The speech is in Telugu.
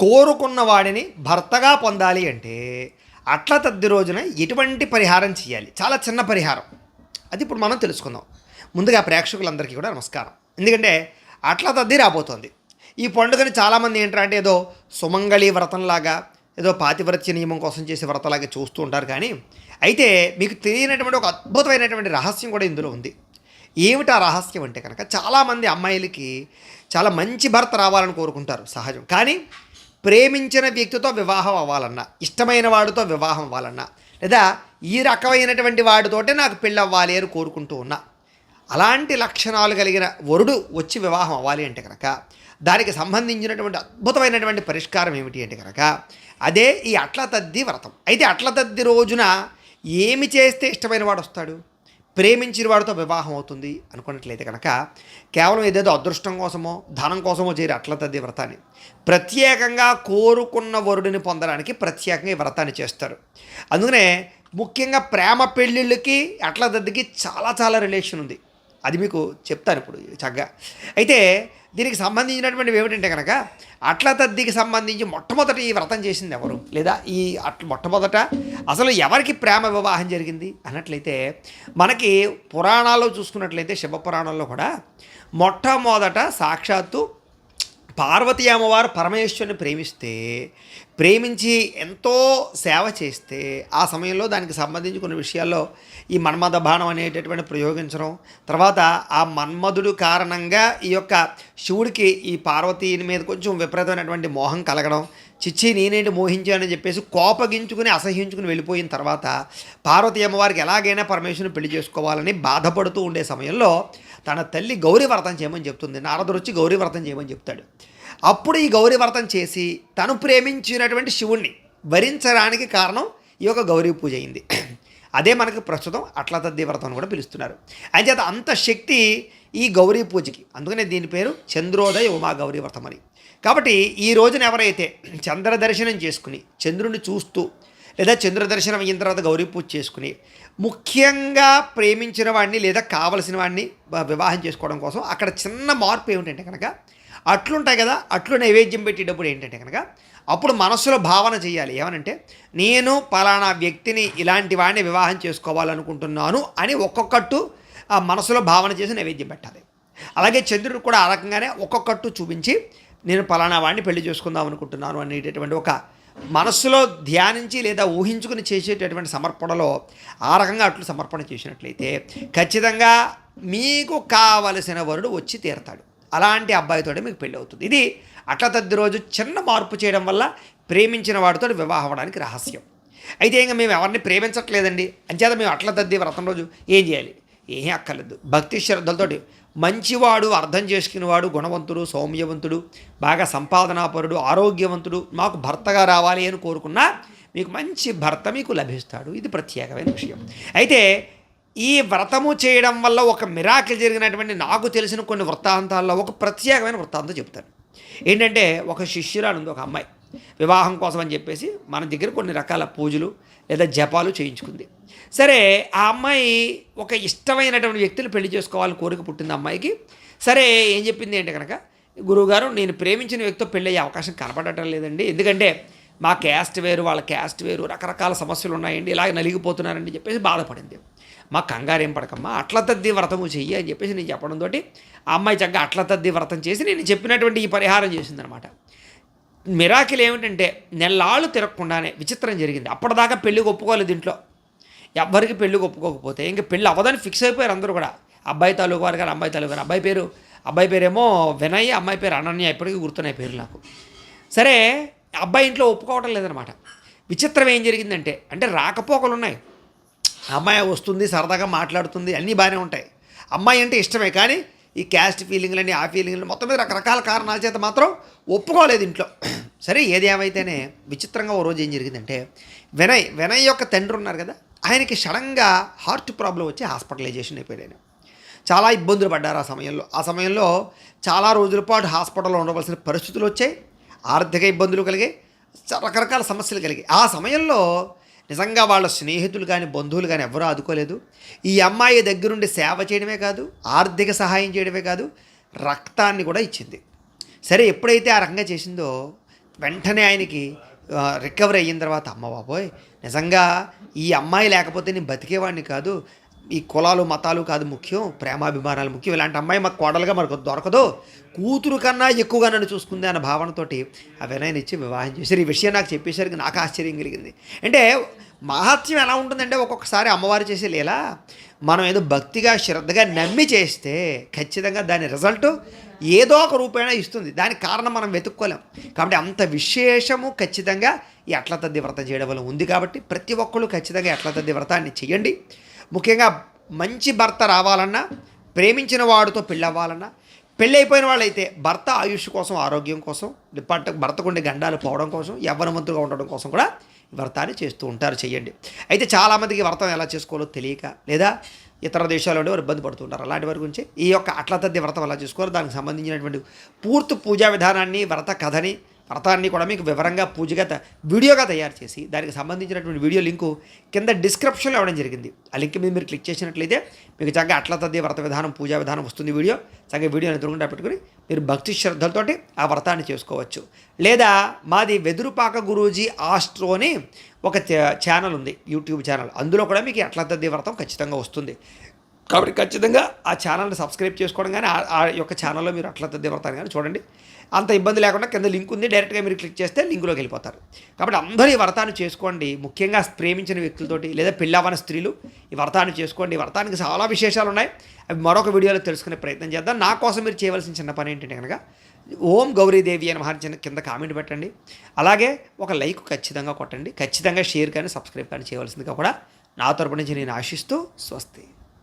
కోరుకున్న వాడిని భర్తగా పొందాలి అంటే అట్ల తద్ది రోజున ఎటువంటి పరిహారం చేయాలి చాలా చిన్న పరిహారం. అది ఇప్పుడు మనం తెలుసుకుందాం. ముందుగా ప్రేక్షకులందరికీ కూడా నమస్కారం. ఎందుకంటే అట్ల తద్ది రాబోతోంది. ఈ పండుగని చాలామంది ఏంటంటే ఏదో సుమంగళి వ్రతంలాగా ఏదో పాతివ్రత్య నియమం కోసం చేసే వ్రతలాగా చూస్తూ ఉంటారు కానీ అయితే మీకు తెలియనటువంటి ఒక అద్భుతమైనటువంటి రహస్యం కూడా ఇందులో ఉంది. ఏమిటి ఆ రహస్యం అంటే కనుక చాలామంది అమ్మాయిలకి చాలా మంచి భర్త రావాలని కోరుకుంటారు సహజం. కానీ ప్రేమించిన వ్యక్తితో వివాహం అవ్వాలన్నా ఇష్టమైన వాడితో వివాహం అవ్వాలన్నా లేదా ఈ రకమైనటువంటి వాడితోటే నాకు పెళ్ళి అవ్వాలి అని కోరుకుంటూ ఉన్నా అలాంటి లక్షణాలు కలిగిన వరుడు వచ్చి వివాహం అవ్వాలి అంటే కనుక దానికి సంబంధించినటువంటి అద్భుతమైనటువంటి పరిష్కారం ఏమిటి అంటే కనుక అదే ఈ అట్ల తద్ది వ్రతం. అయితే అట్ల తద్ది రోజున ఏమి చేస్తే ఇష్టమైన వాడు వస్తాడు? ప్రేమించిన వాడితో వివాహం అవుతుంది అనుకున్నట్లయితే కనుక కేవలం ఏదేదో అదృష్టం కోసమో ధనం కోసమో చేయరు అట్ల వ్రతాన్ని. ప్రత్యేకంగా కోరుకున్న వరుడిని పొందడానికి ప్రత్యేకంగా ఈ వ్రతాన్ని చేస్తారు. అందుకనే ముఖ్యంగా ప్రేమ పెళ్ళిళ్ళకి అట్లదద్దికి చాలా చాలా రిలేషన్ ఉంది. అది మీకు చెప్తాను ఇప్పుడు చక్కగా. అయితే దీనికి సంబంధించినటువంటివి ఏమిటంటే కనుక అట్ల తద్దికి సంబంధించి మొట్టమొదట ఈ వ్రతం చేసింది ఎవరు? లేదా ఈ అట్ల మొట్టమొదట అసలు ఎవరికి ప్రేమ వివాహం జరిగింది? అన్నట్లయితే మనకి పురాణాల్లో చూసుకున్నట్లయితే శివ పురాణంలో కూడా మొట్టమొదట సాక్షాత్తు పార్వతి అమ్మవారు పరమేశ్వరుని ప్రేమిస్తే ప్రేమించి ఎంతో సేవ చేస్తే ఆ సమయంలో దానికి సంబంధించి కొన్ని విషయాల్లో ఈ మన్మథ బాణం అనేటటువంటి ప్రయోగించడం తర్వాత ఆ మన్మధుడు కారణంగా ఈ యొక్క శివుడికి ఈ పార్వతీ మీద కొంచెం విపరీతమైనటువంటి మోహం కలగడం చిచ్చి నేనేంటి మోహించానని చెప్పేసి కోపగించుకుని అసహ్యించుకుని వెళ్ళిపోయిన తర్వాత పార్వతి అమ్మవారికి ఎలాగైనా పరమేశ్వరుని పెళ్ళి చేసుకోవాలని బాధపడుతూ ఉండే సమయంలో తన తల్లి గౌరీ వ్రతం చేయమని చెప్తుంది. నారదుడు వచ్చి గౌరీ వ్రతం చేయమని చెప్తాడు. అప్పుడు ఈ గౌరీ వ్రతం చేసి తను ప్రేమించినటువంటి శివుణ్ణి భరించడానికి కారణం ఈ యొక్క గౌరీ పూజ అయింది. అదే మనకు ప్రస్తుతం అట్ల తద్ది వ్రతం అని కూడా పిలుస్తున్నారు. అంచేత అంత శక్తి ఈ గౌరీ పూజకి. అందుకనే దీని పేరు చంద్రోదయ ఉమా గౌరీ వ్రతం అని. కాబట్టి ఈ రోజున ఎవరైతే చంద్ర దర్శనం చేసుకుని చంద్రుని చూస్తూ లేదా చంద్ర దర్శనం అయిన తర్వాత గౌరీ పూజ చేసుకుని ముఖ్యంగా ప్రేమించిన వాడిని లేదా కావలసిన వాడిని వివాహం చేసుకోవడం కోసం అక్కడ చిన్న మార్పు ఏమిటంటే కనుక అట్లుంటాయి కదా అట్లు నైవేద్యం పెట్టేటప్పుడు ఏంటంటే కనుక అప్పుడు మనస్సులో భావన చేయాలి. ఏమనంటే నేను పలానా వ్యక్తిని ఇలాంటి వాడిని వివాహం చేసుకోవాలనుకుంటున్నాను అని ఒక్కొక్కట్టు ఆ మనసులో భావన చేసి నైవేద్యం పెట్టాలి. అలాగే చంద్రుడు కూడా ఆ రకంగానే ఒక్కొక్కట్టు చూపించి నేను పలానా వాడిని పెళ్ళి చేసుకుందాం అనుకుంటున్నాను అనేటటువంటి ఒక మనస్సులో ధ్యానించి లేదా ఊహించుకుని చేసేటటువంటి సమర్పణలో ఆ రకంగా అట్లు సమర్పణ చేసినట్లయితే ఖచ్చితంగా మీకు కావలసిన వరుడు వచ్చి తీరతాడు. అలాంటి అబ్బాయితోనే మీకు పెళ్ళి అవుతుంది. ఇది అట్ల తద్ది రోజు చిన్న మార్పు చేయడం వల్ల ప్రేమించిన వాడితో వివాహం అవడానికి రహస్యం. అయితే ఇంకా మేము ఎవరిని ప్రేమించట్లేదండి. అంచేత మేము అట్ల తద్ది వ్రతం రోజు ఏం చేయాలి? ఏం అక్కర్లేదు. భక్తి శ్రద్ధలతోటి మంచివాడు అర్థం చేసుకునేవాడు గుణవంతుడు సౌమ్యవంతుడు బాగా సంపాదనాపరుడు ఆరోగ్యవంతుడు మాకు భర్తగా రావాలి అని కోరుకున్నా మీకు మంచి భర్త మీకు లభిస్తాడు. ఇది ప్రత్యేకమైన విషయం. అయితే ఈ వ్రతము చేయడం వల్ల ఒక మిరాకిల్ జరిగినటువంటి నాకు తెలిసిన కొన్ని వృత్తాంతాల్లో ఒక ప్రత్యేకమైన వృత్తాంతం చెప్తాను. ఏంటంటే ఒక శిష్యురాలు ఉంది ఒక అమ్మాయి. వివాహం కోసం అని చెప్పేసి మన దగ్గర కొన్ని రకాల పూజలు లేదా జపాలు చేయించుకుంది. సరే ఆ అమ్మాయి ఒక ఇష్టమైనటువంటి వ్యక్తిని పెళ్ళి చేసుకోవాలని కోరిక పుట్టింది అమ్మాయికి. సరే ఏం చెప్పింది అంటే కనుక గురువుగారు నేను ప్రేమించిన వ్యక్తితో పెళ్ళయ్యే అవకాశం కనపడటం లేదండి. ఎందుకంటే మా క్యాస్ట్ వేరు వాళ్ళ క్యాస్ట్ వేరు రకరకాల సమస్యలు ఉన్నాయండి. ఇలాగ నలిగిపోతున్నారండి చెప్పేసి బాధపడింది. మా కంగారేం పడకమ్మా అట్ల తద్ది వ్రతము చెయ్యి అని చెప్పేసి నేను చెప్పడంతో ఆ అమ్మాయి చక్కగా అట్ల తద్ది వ్రతం చేసి నేను చెప్పినటువంటి ఈ పరిహారం చేసిందనమాట. మిరాకిల్ ఏమిటంటే నెల్లాళ్ళు తిరగకుండానే విచిత్రం జరిగింది. అప్పటిదాకా పెళ్ళికి ఒప్పుకోలేదు దీంట్లో. ఎవ్వరికి పెళ్ళికి ఒప్పుకోకపోతే ఇంక పెళ్ళి అవ్వదని ఫిక్స్ అయిపోయారు అందరూ కూడా. అబ్బాయి తాలూకు వారు కానీ అబ్బాయి తాలూకు అబ్బాయి పేరు అబ్బాయి పేరేమో వినయ్ అమ్మాయి పేరు అనన్య ఇప్పటికీ గుర్తున్నాయి పేరు నాకు. సరే అబ్బాయి ఇంట్లో ఒప్పుకోవటం లేదనమాట. విచిత్రం ఏం జరిగిందంటే అంటే రాకపోకలు ఉన్నాయి. అమ్మాయి వస్తుంది సరదాగా మాట్లాడుతుంది అన్నీ బాగానే ఉంటాయి. అమ్మాయి అంటే ఇష్టమే కానీ ఈ క్యాస్ట్ ఫీలింగ్లని ఆ ఫీలింగ్లని మొత్తం మీద రకరకాల కారణాల చేత మాత్రం ఒప్పుకోలేదు ఇంట్లో. సరే ఏది ఏమైతేనే విచిత్రంగా ఓ రోజు ఏం జరిగిందంటే వినయ్ వినయ్ యొక్క తండ్రి ఉన్నారు కదా ఆయనకి సడన్గా హార్ట్ ప్రాబ్లం వచ్చి హాస్పిటలైజేషన్ అయిపోయాడు ఆయన. చాలా ఇబ్బందులు పడ్డారు ఆ సమయంలో. ఆ సమయంలో చాలా రోజుల పాటు హాస్పిటల్లో ఉండవలసిన పరిస్థితులు వచ్చాయి ఆర్థిక ఇబ్బందులు కలిగాయి రకరకాల సమస్యలు కలిగాయి. ఆ సమయంలో నిజంగా వాళ్ళ స్నేహితులు కానీ బంధువులు కానీ ఎవరూ ఆదుకోలేదు. ఈ అమ్మాయి దగ్గరుండి సేవ చేయడమే కాదు ఆర్థిక సహాయం చేయడమే కాదు రక్తాన్ని కూడా ఇచ్చింది. సరే ఎప్పుడైతే ఆ రకంగా చేసిందో వెంటనే ఆయనకి రికవరీ అయిన తర్వాత అమ్మ బాబోయ్ నిజంగా ఈ అమ్మాయి లేకపోతే నేను బతికేవాడిని కాదు ఈ కులాలు మతాలు కాదు ముఖ్యం ప్రేమాభిమానాలు ముఖ్యం. ఇలాంటి అమ్మాయి మాకు కోడలుగా మనకు దొరకదు. కూతురు కన్నా ఎక్కువగా నన్ను చూసుకుంది అన్న భావనతోటి ఆ వినయని ఇచ్చి వివాహం చేశారు. ఈ విషయం నాకు చెప్పేసరికి నాకు ఆశ్చర్యం కలిగింది. అంటే మహత్యం ఎలా ఉంటుందంటే ఒక్కొక్కసారి అమ్మవారు చేసే లీలా మనం ఏదో భక్తిగా శ్రద్ధగా నమ్మి చేస్తే ఖచ్చితంగా దాని రిజల్ట్ ఏదో ఒక రూపేణ ఇస్తుంది. దానికి కారణం మనం వెతుక్కోలేం. కాబట్టి అంత విశేషము ఖచ్చితంగా ఈ అట్ల తద్ది వ్రతం చేయడం వల్ల ఉంది. కాబట్టి ప్రతి ఒక్కళ్ళు ఖచ్చితంగా అట్ల తద్ది వ్రతాన్ని చేయండి. ముఖ్యంగా మంచి భర్త రావాలన్నా ప్రేమించిన వాడితో పెళ్ళవ్వాలన్నా పెళ్ళైపోయిన వాళ్ళైతే భర్త ఆయుష్ కోసం ఆరోగ్యం కోసం పట్ట భర్తకు ఉండే గండాలు పోవడం కోసం యవ్వనవంతుగా ఉండడం కోసం కూడా వ్రతాన్ని చేస్తూ ఉంటారు చేయండి. అయితే చాలామందికి వ్రతం ఎలా చేసుకోవాలో తెలియక లేదా ఇతర దేశాల నుండి వారు ఇబ్బంది పడుతుంటారు. అలాంటి వారి గురించి ఈ యొక్క అట్ల తద్ది వ్రతం ఎలా చేసుకోవాలో దానికి సంబంధించినటువంటి పూర్తి పూజా విధానాన్ని వ్రత కథని వ్రతాన్ని కూడా మీకు వివరంగా పూజగా త- వీడియోగా తయారు చేసి దానికి సంబంధించినటువంటి వీడియో లింకు కింద డిస్క్రిప్షన్లో ఇవ్వడం జరిగింది. ఆ లింక్ మీద మీరు క్లిక్ చేసినట్లయితే మీకు చక్కగా అట్ల తద్ది వ్రత విధానం పూజా విధానం వస్తుంది వీడియో. చక్కగా వీడియోని ఎదురుకుండా పెట్టుకుని మీరు భక్తి శ్రద్ధలతోటి ఆ వ్రతాన్ని చేసుకోవచ్చు. లేదా మాది వెదురుపాక గురూజీ ఆస్ట్రో అని ఒక ఛా- ఛానల్ ఉంది యూట్యూబ్ ఛానల్. అందులో కూడా మీకు అట్ల తద్ది వ్రతం ఖచ్చితంగా వస్తుంది. కాబట్టి ఖచ్చితంగా ఆ ఛానల్ని సబ్స్క్రైబ్ చేసుకోవడం కానీ ఆ- యొక్క ఛానల్లో మీరు అట్లా తద్ది కానీ చూడండి. అంత ఇబ్బంది లేకుండా కింద లింక్ ఉంది డైరెక్ట్గా మీరు క్లిక్ చేస్తే లింకులోకి వెళ్ళిపోతారు. కాబట్టి అందరూ ఈ వ్రతాన్ని చేసుకోండి. ముఖ్యంగా ప్రేమించిన వ్యక్తులతోటి లేదా పెళ్ళవన స్త్రీలు ఈ వ్రతాన్ని చేసుకోండి. ఈ వ్రతానికి చాలా విశేషాలు ఉన్నాయి. అవి మరొక వీడియోలో తెలుసుకునే ప్రయత్నం చేద్దాం. నా కోసం మీరు చేయవలసిన చిన్న పని ఏంటంటే కనుక ఓం గౌరీదేవి అని మహర్చిన కింద కామెంట్ పెట్టండి. అలాగే ఒక లైక్ ఖచ్చితంగా కొట్టండి. ఖచ్చితంగా షేర్ కానీ సబ్స్క్రైబ్ కానీ చేయవలసిందిగా కూడా నా తరపు నుంచి నేను ఆశిస్తూ స్వస్తి.